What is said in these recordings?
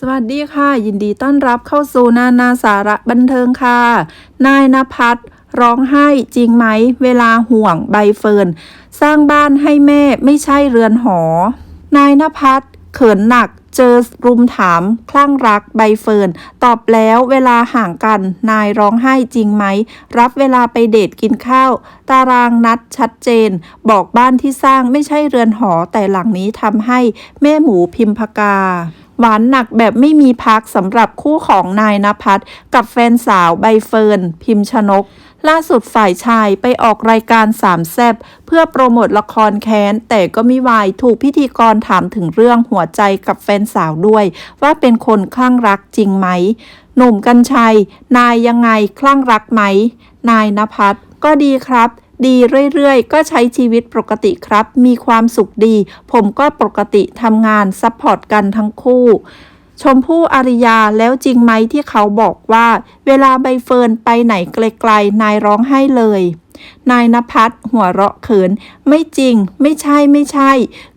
สวัสดีค่ะ ยินดีต้อนรับเข้าสู่นานาสาระบันเทิงค่ะ นายนภัสร้องไห้จริงไหม เวลาห่วงใบเฟิร์นสร้างบ้านให้แม่ไม่ใช่เรือนหอ นายนภัสเขินหนักเจอรุมถาม คลั่งรักใบเฟิร์นตอบแล้วเวลาห่างกัน นายร้องไห้จริงไหม รับเวลาไปเดทกินข้าว ตารางนัดชัดเจน บอกบ้านที่สร้างไม่ใช่เรือนหอแต่หลังนี้ทำให้แม่หมูพิมพกา หวานหนักแบบไม่มีพักสำหรับคู่ของนายนภัสกับแฟนสาวใบเฟิร์น พิมชนก ล่าสุดฝ่ายชายไปออกรายการสามแซบเพื่อโปรโมทละครแค้น แต่ก็ไม่วายถูกพิธีกรถามถึงเรื่องหัวใจกับแฟนสาวด้วย ว่าเป็นคนคลั่งรักจริงไหม หนุ่มกัญชัย นายยังไงคลั่งรักไหม นายนภัสก็ดีครับ ดีเรื่อยๆ ก็ใช้ชีวิตปกติครับ มีความสุขดี ผมก็ปกติทำงานซัพพอร์ตกันทั้งคู่ชมพู่อาริยาแล้วจริงไหมที่เขาบอกว่า เวลาใบเฟิร์นไปไหนไกลๆ นายร้องไห้เลย นายนภัสหัวเราะเขิน ไม่จริง ไม่ใช่ไม่ใช่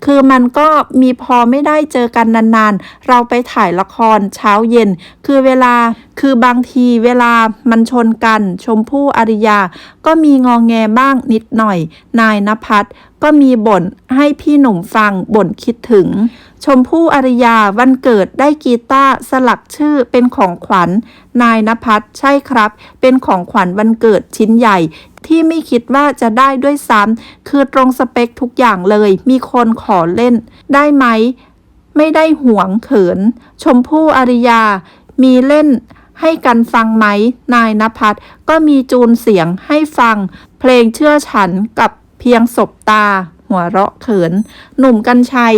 คือมันก็มีพอไม่ได้เจอกันนานๆ เราไปถ่ายละครเช้าเย็น คือเวลาคือบางทีเวลามันชนกัน ชมพู่อริยา ก็มีงองแงบ้างนิดหน่อย นายนภัสก็มีบ่นให้พี่หนุ่มฟังบ่นคิดถึง ชมพู่อริยาวันเกิดได้กีตาร์สลักชื่อเป็นของขวัญ นายนภัสใช่ครับ เป็นของขวัญวันเกิดชิ้นใหญ่ ที่ไม่คิดว่าจะได้ด้วยซ้ำคือตรงสเปคทุกอย่างเลย มีคนขอเล่น ได้ไหม ไม่ได้หวงเขิน ชมพู่อริยา มีเล่นให้กันฟังไหม นายนภัสก็มีจูนเสียงให้ฟัง เพลงเชื่อฉันกับเพียงศบตา หัวเราะเขิน หนุ่มกัญชัย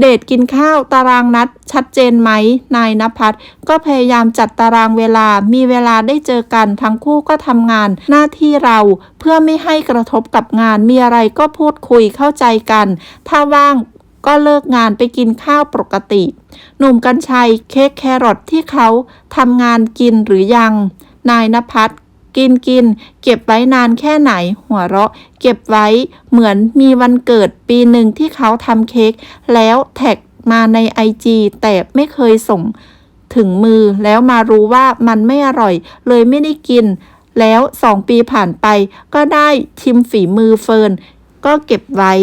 เดทกินข้าวตารางนัด ชัดเจนไหม นายนภัสก็พยายามจัดตารางเวลา มีเวลาได้เจอกันทั้งคู่ก็ทำงาน หน้าที่เรา เพื่อไม่ให้กระทบกับงาน มีอะไรก็พูดคุยเข้าใจกัน ถ้าว่างก็เลิกงานไปกินข้าวปกติ หนุ่มกัญชัยเค้กแครอทที่เขาทำงานกินหรือยัง นายนภัส กินกิน เก็บไว้นานแค่ไหน หัวเราะ เก็บไว้เหมือนมีวันเกิดปีหนึ่งที่เขาทำเค้กแล้วแท็กมาในไอจีแต่ไม่เคยส่งถึงมือแล้วมารู้ว่ามันไม่อร่อย เลยไม่ได้กิน แล้วสองปีผ่านไป ก็ได้ชิมฝีมือเฟิร์นก็เก็บไว้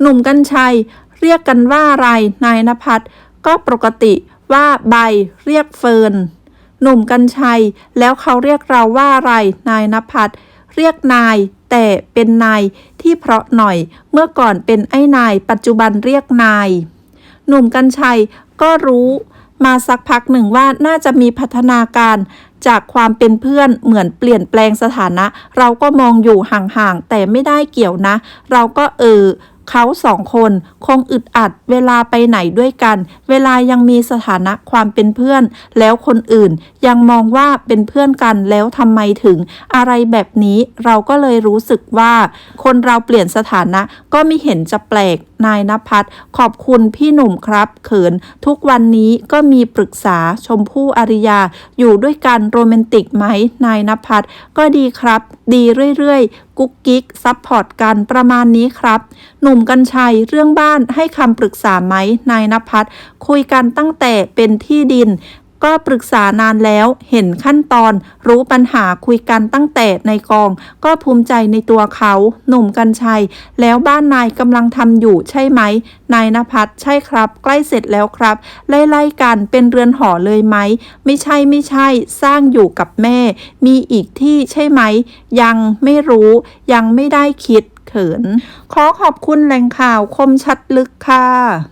หนุ่มกัญชัย เรียกกันว่าอะไรนายนภัสก็ปกติว่าใบเรียกเฟิร์น หนุ่มกัญชัย แล้วเขาเรียกเราว่าอะไรนายนภัสเรียกนาย แต่เป็นนายที่เพราะหน่อย เมื่อก่อนเป็นไอ้นาย ปัจจุบันเรียกนาย หนุ่มกัญชัยก็รู้มาสักพักหนึ่งว่าน่าจะมีพัฒนาการจากความเป็นเพื่อนเหมือนเปลี่ยนแปลงสถานะ เราก็มองอยู่ห่างๆแต่ไม่ได้เกี่ยวนะ เราก็เออ เขาสองคนคงอึดอัดเวลาไปไหนด้วยกัน เวลายังมีสถานะความเป็นเพื่อน แล้วคนอื่นยังมองว่าเป็นเพื่อนกันแล้วทำไมถึง อะไรแบบนี้เราก็เลยรู้สึกว่า คนเราเปลี่ยนสถานะก็ไม่เห็นจะแปลก นายนภัสขอบคุณพี่หนุ่มครับ เขิน ทุกวันนี้ก็มีปรึกษาชมพู่อริยา อยู่ด้วยกันโรแมนติกไหมนายนภัสก็ดีครับ ดีเรื่อยๆ กุ๊กกิ๊กซัพพอร์ตกันประมาณนี้ครับ หนุ่มกัญชัยเรื่องบ้านให้คำปรึกษาไหมนายนภัสคุยกันตั้งแต่เป็นที่ดิน ก็ปรึกษานานแล้ว เห็นขั้นตอน รู้ปัญหาคุยกันตั้งแต่ในกอง ก็ภูมิใจในตัวเขา หนุ่มกัญชัย แล้วบ้านนายกำลังทำอยู่ใช่ไหม นายนภัสใช่ครับ ใกล้เสร็จแล้วครับ ไล่ๆกันเป็นเรือนหอเลยไหม ไม่ใช่ไม่ใช่ สร้างอยู่กับแม่ มีอีกที่ใช่ไหม ยังไม่รู้ ยังไม่ได้คิดเขิน ขอขอบคุณแหล่งข่าวคมชัดลึกค่ะ